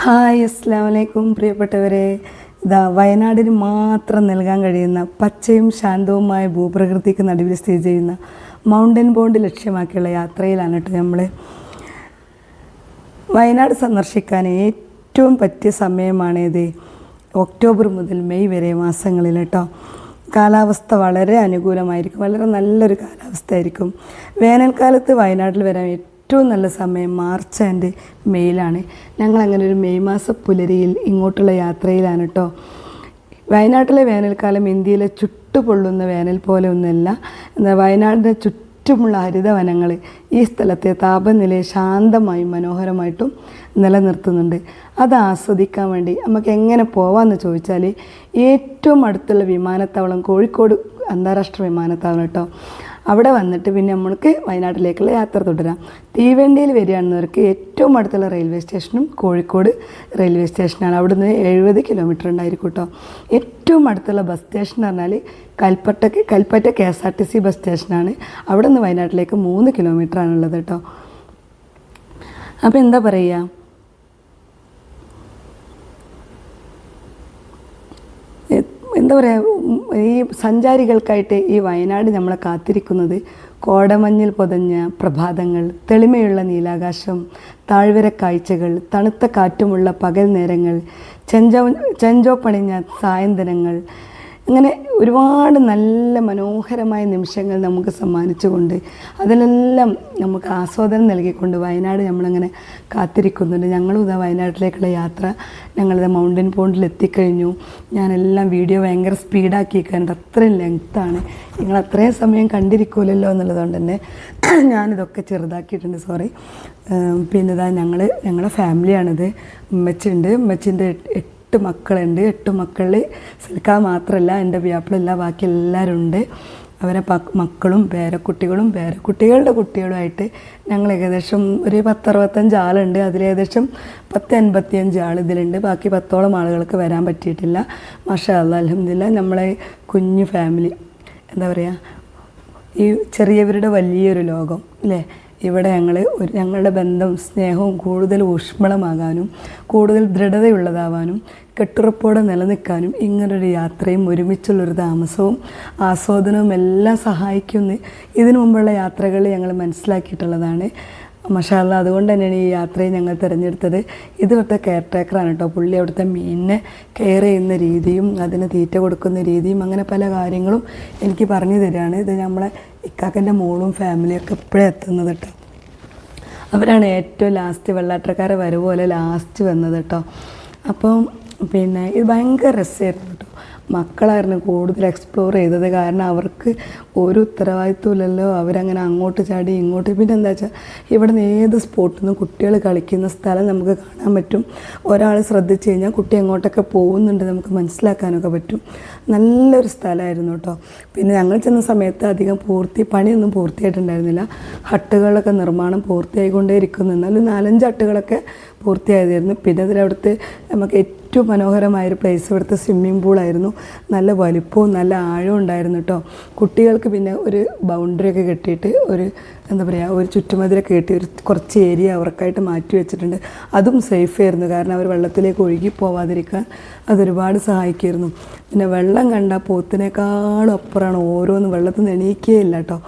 Hi അസ്സാം വലൈക്കും പ്രിയപ്പെട്ടവരെ. ഇതാ വയനാടിന് മാത്രം നൽകാൻ കഴിയുന്ന പച്ചയും ശാന്തവുമായ ഭൂപ്രകൃതിക്ക് നടുവിൽ സ്ഥിതി ചെയ്യുന്ന മൗണ്ടൻ ബോണ്ട് ലക്ഷ്യമാക്കിയുള്ള യാത്രയിലാണ് കേട്ടോ നമ്മൾ വയനാട് സന്ദർശിക്കാൻ ഏറ്റവും പറ്റിയ സമയമാണേത് ഒക്ടോബർ മുതൽ മെയ് വരെ മാസങ്ങളിൽ കേട്ടോ. കാലാവസ്ഥ വളരെ അനുകൂലമായിരിക്കും വളരെ നല്ലൊരു കാലാവസ്ഥയായിരിക്കും. വേനൽക്കാലത്ത് വയനാട്ടിൽ വരാൻ ഏറ്റവും നല്ല സമയം മാർച്ച് ആൻഡ് മെയ്യിലാണ് ഞങ്ങൾ അങ്ങനെ ഒരു മെയ് മാസ പുലരിയിൽ ഇങ്ങോട്ടുള്ള യാത്രയിലാണ് കേട്ടോ വയനാട്ടിലെ വേനൽക്കാലം ഇന്ത്യയിലെ ചുട്ടുപൊള്ളുന്ന വേനൽ പോലെ ഒന്നുമല്ല എന്നാൽ വയനാടിന്റെ ചുറ്റുമുള്ള ഹരിതവനങ്ങൾ ഈ സ്ഥലത്തെ താപനിലയെ ശാന്തമായും മനോഹരമായിട്ടും നിലനിർത്തുന്നുണ്ട്. അത് ആസ്വദിക്കാൻ വേണ്ടി നമുക്ക് എങ്ങനെ പോവാമെന്ന് ചോദിച്ചാൽ ഏറ്റവും അടുത്തുള്ള വിമാനത്താവളം കോഴിക്കോട് അന്താരാഷ്ട്ര വിമാനത്താവളം കേട്ടോ അവിടെ വന്നിട്ട് പിന്നെ നമ്മൾക്ക് വയനാട്ടിലേക്കുള്ള യാത്ര തുടരാം. തീവണ്ടിയിൽ വരികയാണെന്നവർക്ക് ഏറ്റവും അടുത്തുള്ള റെയിൽവേ സ്റ്റേഷനും കോഴിക്കോട് റെയിൽവേ സ്റ്റേഷനാണ്. അവിടുന്ന് എഴുപത് കിലോമീറ്റർ ഉണ്ടായിരിക്കും കേട്ടോ. ഏറ്റവും അടുത്തുള്ള ബസ് സ്റ്റേഷൻ എന്ന് പറഞ്ഞാൽ കൽപ്പറ്റയ്ക്ക് Kalpetta K S R T C bus സ്റ്റേഷനാണ്. അവിടെ നിന്ന് വയനാട്ടിലേക്ക് മൂന്ന് കിലോമീറ്റർ ആണുള്ളത് കേട്ടോ. അപ്പോൾ എന്താ പറയുക? എന്താ പറയുക ഈ സഞ്ചാരികൾക്കായിട്ട് ഈ വയനാട് നമ്മളെ കാത്തിരിക്കുന്നത് കോടമഞ്ഞിൽ പൊതഞ്ഞ പ്രഭാതങ്ങൾ തെളിമയുള്ള നീലാകാശം താഴ്വര കാഴ്ചകൾ തണുത്ത കാറ്റുമുള്ള പകൽ നേരങ്ങൾ ചെഞ്ചോ ചെഞ്ചോ പണിഞ്ഞ സായന്തനങ്ങൾ അങ്ങനെ ഒരുപാട് നല്ല മനോഹരമായ നിമിഷങ്ങൾ നമുക്ക് സമ്മാനിച്ചുകൊണ്ട് അതിലെല്ലാം നമുക്ക് ആസ്വാദനം നൽകിക്കൊണ്ട് വയനാട് നമ്മളങ്ങനെ കാത്തിരിക്കുന്നുണ്ട്. ഞങ്ങളും ഇതാ വയനാട്ടിലേക്കുള്ള യാത്ര ഞങ്ങളിത് മൗണ്ടൻ പോണ്ടിൽ എത്തിക്കഴിഞ്ഞു. ഞാനെല്ലാം വീഡിയോ ഭയങ്കര സ്പീഡാക്കിയിരിക്കാനുണ്ട് അത്രയും ലെങ്ത്താണ് നിങ്ങൾ അത്രയും സമയം കണ്ടിരിക്കൂലല്ലോ എന്നുള്ളതുകൊണ്ട് തന്നെ ഞാനിതൊക്കെ ചെറുതാക്കിയിട്ടുണ്ട്. സോറി പിന്നെ ഇതാ ഞങ്ങൾ ഞങ്ങളുടെ ഫാമിലിയാണിത് ഉമ്മച്ചുണ്ട്. ഉമ്മച്ചിന്റെ എട്ട് മക്കളുണ്ട്. എട്ട് മക്കളിൽ സിൽക്ക മാത്രമല്ല എന്റെ വ്യാപ്പിളല്ല ബാക്കി എല്ലാവരും ഉണ്ട്. അവരെ മക്കളും പേരക്കുട്ടികളും പേരക്കുട്ടികളുടെ കുട്ടികളുമായിട്ട് ഞങ്ങൾ ഏകദേശം ഒരു പത്തറുപത്തഞ്ച് ആളുണ്ട്. അതിലേകദേശം പത്ത് എൺപത്തിയഞ്ച് ആൾ ഇതിലുണ്ട്. ബാക്കി പത്തോളം ആളുകൾക്ക് വരാൻ പറ്റിയിട്ടില്ല. മാഷാ അല്ലാ അലഹമില്ല നമ്മളെ കുഞ്ഞു ഫാമിലി എന്താ പറയുക ഈ ചെറിയവരുടെ വലിയൊരു ലോകം അല്ലേ ഇവിടെ ഞങ്ങൾ ഒരു ഞങ്ങളുടെ ബന്ധം സ്നേഹവും കൂടുതൽ ഊഷ്മളമാകാനും കൂടുതൽ ദൃഢതയുള്ളതാവാനും കെട്ടുറപ്പോടെ നിലനിൽക്കാനും ഇങ്ങനൊരു യാത്രയും ഒരുമിച്ചുള്ളൊരു താമസവും ആസ്വാദനവും എല്ലാം സഹായിക്കുന്നു ഇതിനു മുമ്പുള്ള യാത്രകൾ ഞങ്ങൾ മനസ്സിലാക്കിയിട്ടുള്ളതാണ്. മഷാല്ല അതുകൊണ്ട് തന്നെയാണ് ഈ യാത്രയെ ഞങ്ങൾ തിരഞ്ഞെടുത്തത്. ഇത് ഇവിടുത്തെ കെയർ ടേക്കറാണ് കേട്ടോ. പുള്ളി അവിടുത്തെ മീനിനെ കെയർ ചെയ്യുന്ന രീതിയും അതിന് തീറ്റ കൊടുക്കുന്ന രീതിയും അങ്ങനെ പല കാര്യങ്ങളും എനിക്ക് പറഞ്ഞു തരികയാണ്. ഇത് നമ്മളെ ഇക്കാക്കന്റെ മോളും ഫാമിലിയൊക്കെ എപ്പോഴും എത്തുന്നത് കേട്ടോ. അവരാണ് ഏറ്റവും ലാസ്റ്റ് വെള്ളാട്ടക്കാരെ വരവ് ലാസ്റ്റ് വന്നത് കേട്ടോ. അപ്പം പിന്നെ ഇത് ഭയങ്കര രസമായിരുന്നു കേട്ടോ. മക്കളായിരുന്നു കൂടുതൽ എക്സ്പ്ലോർ ചെയ്തത്. കാരണം അവർക്ക് ഒരു ഉത്തരവാദിത്വമില്ലല്ലോ. അവരങ്ങനെ അങ്ങോട്ട് ചാടി ഇങ്ങോട്ട്. പിന്നെ എന്താ വെച്ചാൽ ഇവിടെ നിന്ന് ഏത് സ്പോട്ടിൽ നിന്നും കുട്ടികൾ കളിക്കുന്ന സ്ഥലം നമുക്ക് കാണാൻ പറ്റും. ഒരാൾ ശ്രദ്ധിച്ചു കഴിഞ്ഞാൽ കുട്ടി എങ്ങോട്ടൊക്കെ പോകുന്നുണ്ട് നമുക്ക് മനസ്സിലാക്കാനൊക്കെ പറ്റും. നല്ലൊരു സ്ഥലമായിരുന്നു കേട്ടോ. പിന്നെ ഞങ്ങൾ ചെന്ന സമയത്ത് അധികം പൂർത്തി പണിയൊന്നും പൂർത്തിയായിട്ടുണ്ടായിരുന്നില്ല. ഹട്ടുകളൊക്കെ നിർമ്മാണം പൂർത്തിയായിക്കൊണ്ടേ ഇരിക്കുന്നു എന്നാലും നാലഞ്ച് ഹട്ടുകളൊക്കെ പൂർത്തിയായതായിരുന്നു. പിന്നെ അതിലവിടുത്തെ നമുക്ക് ഏറ്റവും മനോഹരമായൊരു പ്ലേസ് ഇവിടുത്തെ സ്വിമ്മിംഗ് പൂളായിരുന്നു നല്ല വലിപ്പവും നല്ല ആഴവും ഉണ്ടായിരുന്നു കേട്ടോ കുട്ടികൾക്ക് പിന്നെ ഒരു ബൗണ്ടറി ഒക്കെ കെട്ടിയിട്ട് ഒരു എന്താ പറയുക ഒരു ചുറ്റുമതിലൊക്കെ കെട്ടി ഒരു കുറച്ച് ഏരിയ അവർക്കായിട്ട് മാറ്റി വെച്ചിട്ടുണ്ട്. അതും സേഫ് ആയിരുന്നു. കാരണം അവർ വെള്ളത്തിലേക്ക് ഒഴുകി പോവാതിരിക്കാൻ അതൊരുപാട് സഹായിക്കുമായിരുന്നു. പിന്നെ വെള്ളം കണ്ട പോത്തിനേക്കാളും അപ്പുറമാണ് ഓരോന്ന് വെള്ളത്തിൽ നിന്ന് എണീക്കുകയില്ല കേട്ടോ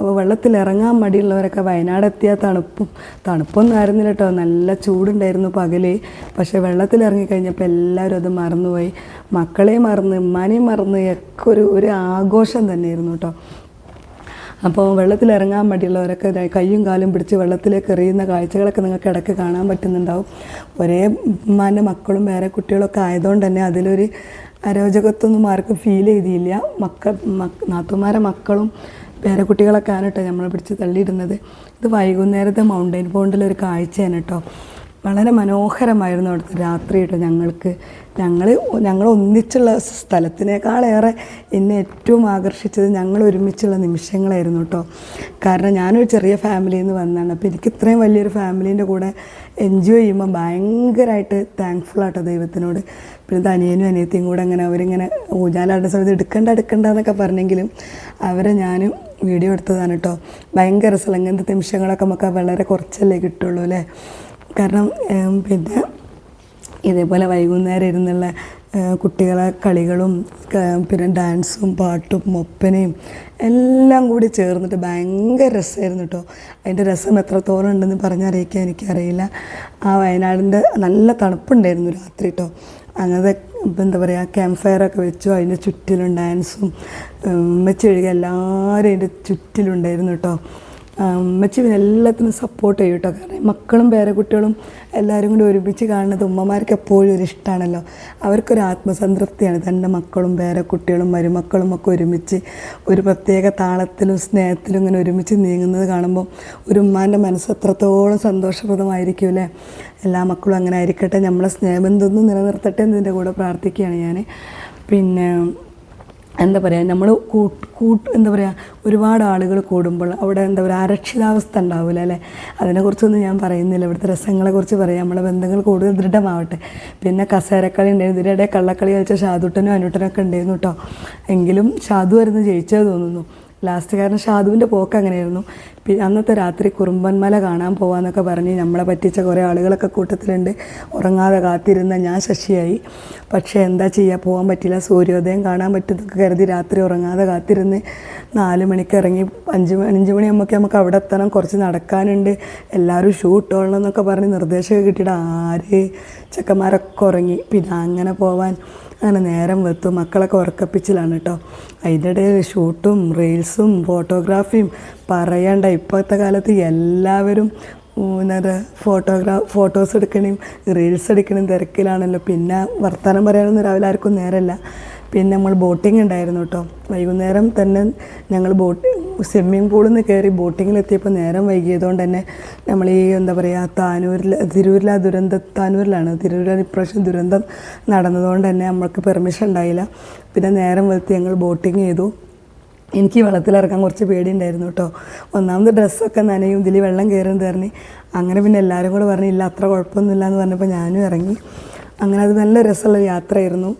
അപ്പോൾ വെള്ളത്തിൽ ഇറങ്ങാൻ മടിയുള്ളവരൊക്കെ വയനാട് എത്തിയാൽ തണുപ്പും തണുപ്പൊന്നും ആയിരുന്നില്ല കേട്ടോ. നല്ല ചൂടുണ്ടായിരുന്നു പകൽ. പക്ഷേ വെള്ളത്തിൽ ഇറങ്ങിക്കഴിഞ്ഞപ്പോൾ എല്ലാവരും അത് മറന്നുപോയി. മക്കളെ മറന്ന് ഉമ്മാനെയും മറന്ന് ഒക്കെ ഒരു ഒരു ആഘോഷം തന്നെയായിരുന്നു കേട്ടോ. അപ്പോൾ വെള്ളത്തിൽ ഇറങ്ങാൻ മടിയുള്ളവരൊക്കെ കൈയും കാലും പിടിച്ച് വെള്ളത്തിലേക്ക് എറിയുന്ന കാഴ്ചകളൊക്കെ നിങ്ങൾക്ക് ഇടയ്ക്ക് കാണാൻ പറ്റുന്നുണ്ടാവും. ഒരേ ഉമ്മാന്റെ മക്കളും വേറെ കുട്ടികളൊക്കെ ആയതുകൊണ്ട് തന്നെ അതിലൊരു അരോചകത്വമൊന്നും ആർക്കും ഫീൽ ചെയ്തില്ല. മക്കൾ മക് നാത്തുമാരെ മക്കളും പേരക്കുട്ടികളൊക്കെ ആണ് കേട്ടോ നമ്മളെ പിടിച്ച് തള്ളിയിടുന്നത് ഇത് വൈകുന്നേരത്തെ മൗണ്ടൈൻ പോണ്ടിലൊരു കാഴ്ചയാണ് കേട്ടോ വളരെ മനോഹരമായിരുന്നു അവിടുത്തെ രാത്രി കേട്ടോ ഞങ്ങൾക്ക്. ഞങ്ങൾ ഞങ്ങൾ ഒന്നിച്ചുള്ള സ്ഥലത്തിനേക്കാളേറെ എന്നെ ഏറ്റവും ആകർഷിച്ചത് ഞങ്ങൾ ഒരുമിച്ചുള്ള നിമിഷങ്ങളായിരുന്നു കേട്ടോ കാരണം ഞാനൊരു ചെറിയ ഫാമിലിയിൽ നിന്ന് വന്നതാണ് അപ്പോൾ എനിക്ക് ഇത്രയും വലിയൊരു ഫാമിലീന്റെ കൂടെ എൻജോയ് ചെയ്യുമ്പോൾ ഭയങ്കരമായിട്ട് താങ്ക്ഫുൾ ആട്ടോ ദൈവത്തിനോട്. പിന്നെ അനിയനും അനിയത്തിയും കൂടെ അങ്ങനെ അവരിങ്ങനെ ഊഞ്ഞാലാടുന്ന സമയത്ത് എടുക്കണ്ട എടുക്കണ്ട എന്നൊക്കെ പറഞ്ഞെങ്കിലും അവരെ ഞാനും വീഡിയോ എടുത്തതാണ് കേട്ടോ. ഭയങ്കര രസം അങ്ങനത്തെ നിമിഷങ്ങളൊക്കെ നമുക്ക് വളരെ കുറച്ചല്ലേ കിട്ടുള്ളൂ അല്ലേ? കാരണം പിന്നെ ഇതേപോലെ വൈകുന്നേരം ഇരുന്നുള്ള കുട്ടികളെ കളികളും പിന്നെ ഡാൻസും പാട്ടും ഒപ്പനയും എല്ലാം കൂടി ചേർന്നിട്ട് ഭയങ്കര രസമായിരുന്നു കേട്ടോ. അതിന്റെ രസം എത്രത്തോളം ഉണ്ടെന്ന് പറഞ്ഞറിയിക്കാൻ എനിക്കറിയില്ല. ആ വയനാടിന്റെ നല്ല തണുപ്പുണ്ടായിരുന്നു രാത്രി കേട്ടോ. അങ്ങനത്തെ ഇപ്പം എന്താ പറയുക ക്യാമ്പ് ഫയറൊക്കെ വെച്ചു അതിന്റെ ചുറ്റിലും ഡാൻസും ഉമ്മച്ചി ഒഴികെ എല്ലാവരും അതിന്റെ ചുറ്റിലുണ്ടായിരുന്നു കേട്ടോ ഉമ്മച്ചി എല്ലാത്തിനും സപ്പോർട്ട് ചെയ്യും കേട്ടോ കാരണം മക്കളും പേരക്കുട്ടികളും എല്ലാവരും കൂടി ഒരുമിച്ച് കാണുന്നത് ഉമ്മമാർക്ക് എപ്പോഴും ഒരു ഇഷ്ടമാണല്ലോ അവർക്കൊരു ആത്മസംതൃപ്തിയാണ് തന്റെ മക്കളും പേരക്കുട്ടികളും മരുമക്കളും ഒക്കെ ഒരുമിച്ച് ഒരു പ്രത്യേക താളത്തിലും സ്നേഹത്തിലും ഇങ്ങനെ ഒരുമിച്ച് നീങ്ങുന്നത് കാണുമ്പോൾ ഒരു ഉമ്മാന്റെ മനസ്സ് എത്രത്തോളം സന്തോഷപ്രദമായിരിക്കും അല്ലേ? എല്ലാ മക്കളും അങ്ങനെ ആയിരിക്കട്ടെ. നമ്മളെ സ്നേഹബന്ധമൊന്നും നിലനിർത്തട്ടെ എന്നതിന്റെ കൂടെ പ്രാർത്ഥിക്കുകയാണ് ഞാൻ. പിന്നെ എന്താ പറയുക നമ്മൾ കൂട്ട് കൂട്ട് എന്താ പറയുക ഒരുപാട് ആളുകൾ കൂടുമ്പോൾ അവിടെ എന്താ പറയുക അരക്ഷിതാവസ്ഥ ഉണ്ടാവില്ല അല്ലേ? അതിനെക്കുറിച്ചൊന്നും ഞാൻ പറയുന്നില്ല. ഇവിടുത്തെ രസങ്ങളെക്കുറിച്ച് പറയാം. നമ്മളെ ബന്ധങ്ങൾ കൂടുതൽ ദൃഢമാവട്ടെ. പിന്നെ കസേരക്കളി ഉണ്ടായിരുന്നു. ഇതിനിടെ കള്ളക്കളി കളിച്ച ഷാദുട്ടനും അനുട്ടനൊക്കെ ഉണ്ടായിരുന്നു കേട്ടോ. എങ്കിലും ഷാദു ആയിരുന്നു ജയിച്ചത് തോന്നുന്നു. ലാസ്റ്റ് കാരണം ഷാദുവിന്റെ പോക്ക് അങ്ങനെയായിരുന്നു. അന്നത്തെ രാത്രി കുറുമ്പൻമല കാണാൻ പോവാന്നൊക്കെ പറഞ്ഞ് നമ്മളെ പറ്റിച്ച കുറേ ആളുകളൊക്കെ കൂട്ടത്തിലുണ്ട്. ഉറങ്ങാതെ കാത്തിരുന്ന ഞാൻ ശശിയായി. പക്ഷേ എന്താ ചെയ്യുക പോകാൻ പറ്റില്ല. സൂര്യോദയം കാണാൻ പറ്റുന്നതൊക്കെ കരുതി രാത്രി ഉറങ്ങാതെ കാത്തിരുന്ന് നാല് മണിക്ക് ഇറങ്ങി അഞ്ച് മണി അഞ്ച് മണിയാകുമ്പോൾ നമുക്ക് അവിടെ എത്തണം. കുറച്ച് നടക്കാനുണ്ട്. എല്ലാവരും ഷൂ ഇട്ടോളണം എന്നൊക്കെ പറഞ്ഞ് നിർദ്ദേശമൊക്കെ കിട്ടിയിട്ട് ആര്? ചെക്കന്മാരൊക്കെ ഉറങ്ങി. പിന്നെ അങ്ങനെ പോവാൻ അങ്ങനെ നേരം വെത്തും മക്കളൊക്കെ ഉറക്കപ്പിച്ചിലാണ് കേട്ടോ. അതിന്റെ ഇടയിൽ ഷൂട്ടും റീൽസും ഫോട്ടോഗ്രാഫിയും പറയണ്ട ഇപ്പോഴത്തെ കാലത്ത് എല്ലാവരും എന്താ ഫോട്ടോഗ്രാ ഫോട്ടോസ് എടുക്കണേയും റീൽസ് എടുക്കണേയും തിരക്കിലാണല്ലോ. പിന്നെ വർത്തമാനം പറയാനൊന്നും രാവിലെ ആർക്കും നേരമല്ല പിന്നെ നമ്മൾ ബോട്ടിംഗ് ഉണ്ടായിരുന്നു കേട്ടോ വൈകുന്നേരം തന്നെ ഞങ്ങൾ ബോട്ട് സ്വിമ്മിംഗ് പൂളിൽ നിന്ന് കയറി ബോട്ടിങ്ങിലെത്തിയപ്പോൾ നേരം വൈകിയതുകൊണ്ട് തന്നെ നമ്മൾ ഈ എന്താ പറയുക താനൂരിൽ തിരൂരിലെ ദുരന്ത താനൂരിലാണ്. തിരൂരിൽ ഇപ്രാവശ്യം ദുരന്തം നടന്നതുകൊണ്ട് തന്നെ നമ്മൾക്ക് പെർമിഷൻ ഉണ്ടായില്ല. പിന്നെ നേരം വെളുത്ത് ഞങ്ങൾ ബോട്ടിങ് ചെയ്തു. എനിക്ക് വെള്ളത്തിലിറങ്ങാൻ കുറച്ച് പേടിയുണ്ടായിരുന്നു കേട്ടോ ഒന്നാമത് ഡ്രസ്സൊക്കെ നനയും ഇതിൽ വെള്ളം കയറുന്നത് പറഞ്ഞ്. അങ്ങനെ പിന്നെ എല്ലാവരും കൂടെ പറഞ്ഞു ഇല്ല അത്ര കുഴപ്പമൊന്നുമില്ല എന്ന് പറഞ്ഞപ്പോൾ ഞാനും ഇറങ്ങി. അങ്ങനെ അത് നല്ല രസമുള്ള യാത്രയായിരുന്നു.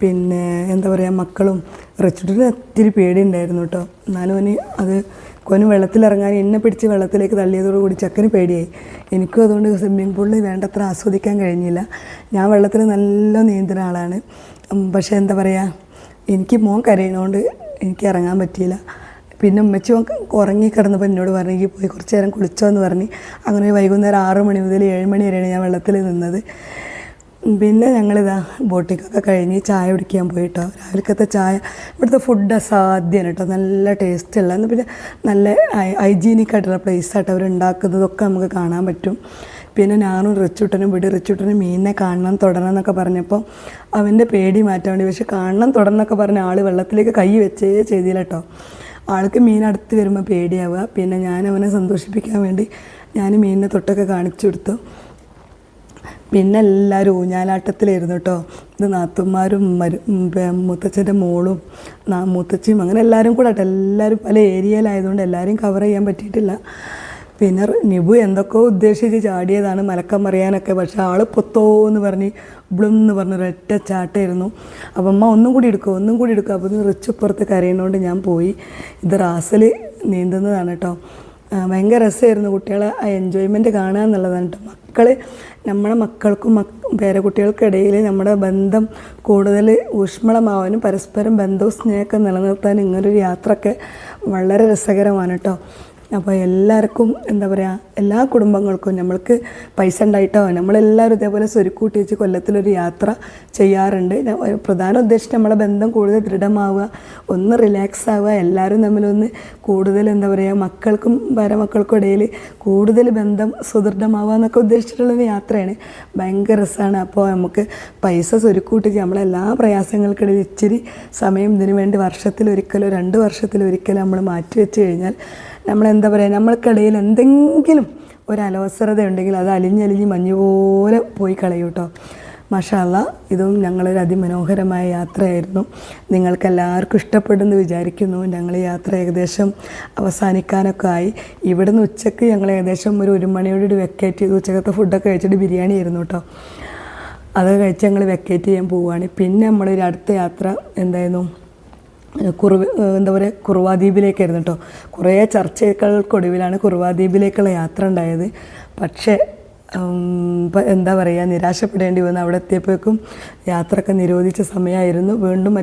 പിന്നെ എന്താ പറയുക മക്കളും റിച്ചുട്ടിന് ഒത്തിരി പേടിയുണ്ടായിരുന്നു കേട്ടോ എന്നാലും അവന് അത് കൊന് വെള്ളത്തിലിറങ്ങാൻ എന്നെ പിടിച്ച് വെള്ളത്തിലേക്ക് തള്ളിയതോടുകൂടി ചക്കന് പേടിയായി. എനിക്കും അതുകൊണ്ട് സ്വിമ്മിംഗ് പൂളിൽ വേണ്ടത്ര ആസ്വദിക്കാൻ കഴിഞ്ഞില്ല. ഞാൻ വെള്ളത്തിൽ നല്ല നീന്തുന്ന ആളാണ്. പക്ഷേ എന്താ പറയുക എനിക്ക് മോൻ കരയണോണ്ട് എനിക്ക് ഇറങ്ങാൻ പറ്റിയില്ല. പിന്നെ ഉമ്മച്ചി ഉറങ്ങി കിടന്നപ്പോൾ എന്നോട് പറഞ്ഞു എനിക്ക് പോയി കുറച്ച് നേരം കുളിച്ചോ എന്ന് പറഞ്ഞ്. അങ്ങനെ വൈകുന്നേരം ആറ് മണി മുതൽ ഏഴ് മണി വരെയാണ് ഞാൻ വെള്ളത്തിൽ നിന്നത്. പിന്നെ ഞങ്ങളിതാ ബോട്ടിക്കൊക്കെ കഴിഞ്ഞ് ചായ കുടിക്കാൻ പോയിട്ടോ. രാവിലത്തെ ചായ ഇവിടുത്തെ ഫുഡ് അസാധ്യമാണ് കേട്ടോ നല്ല ടേസ്റ്റുള്ള എന്ന് പിന്നെ നല്ല ഹൈജീനിക് ആയിട്ടുള്ള പ്ലേസ് ആയിട്ട് അവർ ഉണ്ടാക്കുന്നതൊക്കെ നമുക്ക് കാണാൻ പറ്റും. പിന്നെ ഞാനും റിച്ചുട്ടനും വിടി റിച്ചുട്ടനും മീനിനെ കാണണം തുടരണം എന്നൊക്കെ പറഞ്ഞപ്പോൾ അവന്റെ പേടി മാറ്റാൻ വേണ്ടി പക്ഷെ കാണണം തുടരണം എന്നൊക്കെ പറഞ്ഞ ആൾ വെള്ളത്തിലേക്ക് കൈ വെച്ചേ ചെയ്തില്ല കേട്ടോ ആൾക്ക് മീൻ അടുത്ത് വരുമ്പോൾ പേടിയാവുക. പിന്നെ ഞാൻ അവനെ സന്തോഷിപ്പിക്കാൻ വേണ്ടി ഞാൻ മീനിനെ തൊട്ടൊക്കെ കാണിച്ചു കൊടുത്തു. പിന്നെ എല്ലാവരും ഊഞ്ഞാലാട്ടത്തിലായിരുന്നു കേട്ടോ ഇത് നാത്തുമാരും മരു മുത്തച്ഛന്റെ മോളും മുത്തച്ഛയും അങ്ങനെ എല്ലാവരും കൂടെ കേട്ടോ എല്ലാവരും പല ഏരിയയിലായതുകൊണ്ട് എല്ലാവരെയും കവർ ചെയ്യാൻ പറ്റിയിട്ടില്ല. പിന്നെ നിബു എന്തൊക്കെയോ ഉദ്ദേശിച്ച് ചാടിയതാണ് മലക്കം മറിയാനൊക്കെ. പക്ഷേ ആൾ പൊത്തോ എന്ന് പറഞ്ഞ് ബ്ലും എന്ന് പറഞ്ഞ് ഒരൊറ്റ ചാട്ടായിരുന്നു. അപ്പം അമ്മ ഒന്നും കൂടി എടുക്കുക ഒന്നും കൂടി എടുക്കുക അപ്പോൾ റിച്ച് പുറത്ത് കരയുന്നതുകൊണ്ട് ഞാൻ പോയി. ഇത് റാസൽ നീന്തുന്നതാണ് കേട്ടോ ഭയങ്കര രസമായിരുന്നു കുട്ടികളെ ആ എൻജോയ്മെന്റ് കാണുക എന്നുള്ളതാണ് കേട്ടോ. മക്കൾ നമ്മുടെ മക്കൾക്കും മക് പേരക്കുട്ടികൾക്കിടയിൽ നമ്മുടെ ബന്ധം കൂടുതൽ ഊഷ്മളമാവാനും പരസ്പരം ബന്ധവും സ്നേഹമൊക്കെ നിലനിർത്താനും ഇങ്ങനൊരു യാത്രയൊക്കെ വളരെ രസകരമാണ് കേട്ടോ. അപ്പോൾ എല്ലാവർക്കും എന്താ പറയുക എല്ലാ കുടുംബങ്ങൾക്കും നമ്മൾക്ക് പൈസ ഉണ്ടായിട്ടോ നമ്മളെല്ലാവരും ഇതേപോലെ സ്വരുക്കൂട്ടി വെച്ച് കൊല്ലത്തിലൊരു യാത്ര ചെയ്യാറുണ്ട്. പ്രധാന ഉദ്ദേശം നമ്മളെ ബന്ധം കൂടുതൽ ദൃഢമാവുക ഒന്ന് റിലാക്സ് ആവുക എല്ലാവരും തമ്മിലൊന്ന് കൂടുതൽ എന്താ പറയുക മക്കൾക്കും ഭാരമക്കൾക്കും ഇടയിൽ കൂടുതൽ ബന്ധം സുദൃഢമാവുക എന്നൊക്കെ ഉദ്ദേശിച്ചിട്ടുള്ളൊരു യാത്രയാണ്. ഭയങ്കര രസമാണ്. അപ്പോൾ നമുക്ക് പൈസ സ്വരുക്കൂട്ടി നമ്മളെല്ലാ പ്രയാസങ്ങൾക്കിടയിൽ ഇച്ചിരി സമയം ഇതിനു വേണ്ടി വർഷത്തിലൊരിക്കലോ രണ്ട് വർഷത്തിലൊരിക്കലോ നമ്മൾ മാറ്റി വെച്ച് കഴിഞ്ഞാൽ നമ്മളെന്താ പറയുക നമ്മൾക്കിടയിൽ എന്തെങ്കിലും ഒരു അലോസരത ഉണ്ടെങ്കിൽ അത് അലിഞ്ഞലിഞ്ഞ് മഞ്ഞ് പോലെ പോയി കളയൂ കേട്ടോ. മഷാല്ല ഇതും ഞങ്ങളൊരു അതിമനോഹരമായ യാത്രയായിരുന്നു. നിങ്ങൾക്ക് എല്ലാവർക്കും ഇഷ്ടപ്പെടുമെന്ന് വിചാരിക്കുന്നു. ഞങ്ങൾ യാത്ര ഏകദേശം അവസാനിക്കാനൊക്കെ ആയി. ഇവിടുന്ന് ഉച്ചയ്ക്ക് ഞങ്ങൾ ഏകദേശം ഒരു ഒരു മണിയോടുകൂടി വെക്കേറ്റ് ചെയ്തു. ഉച്ചക്കത്തെ ഫുഡൊക്കെ കഴിച്ചിട്ട് ബിരിയാണി ആയിരുന്നു കേട്ടോ. അത് കഴിച്ച് ഞങ്ങൾ വെക്കേറ്റ് ചെയ്യാൻ പോവുകയാണ് പിന്നെ നമ്മളൊരു അടുത്ത യാത്ര എന്തായിരുന്നു? കുറുവ എന്താ പറയുക കുറുവാദ്വീപിലേക്കായിരുന്നു കേട്ടോ കുറേ ചർച്ചകൾക്കൊടുവിലാണ് കുറുവാദ്വീപിലേക്കുള്ള യാത്ര ഉണ്ടായത്. പക്ഷേ എന്താ പറയുക നിരാശപ്പെടേണ്ടി വന്നു അവിടെ എത്തിയപ്പോഴേക്കും യാത്രയൊക്കെ നിരോധിച്ച സമയമായിരുന്നു. വീണ്ടും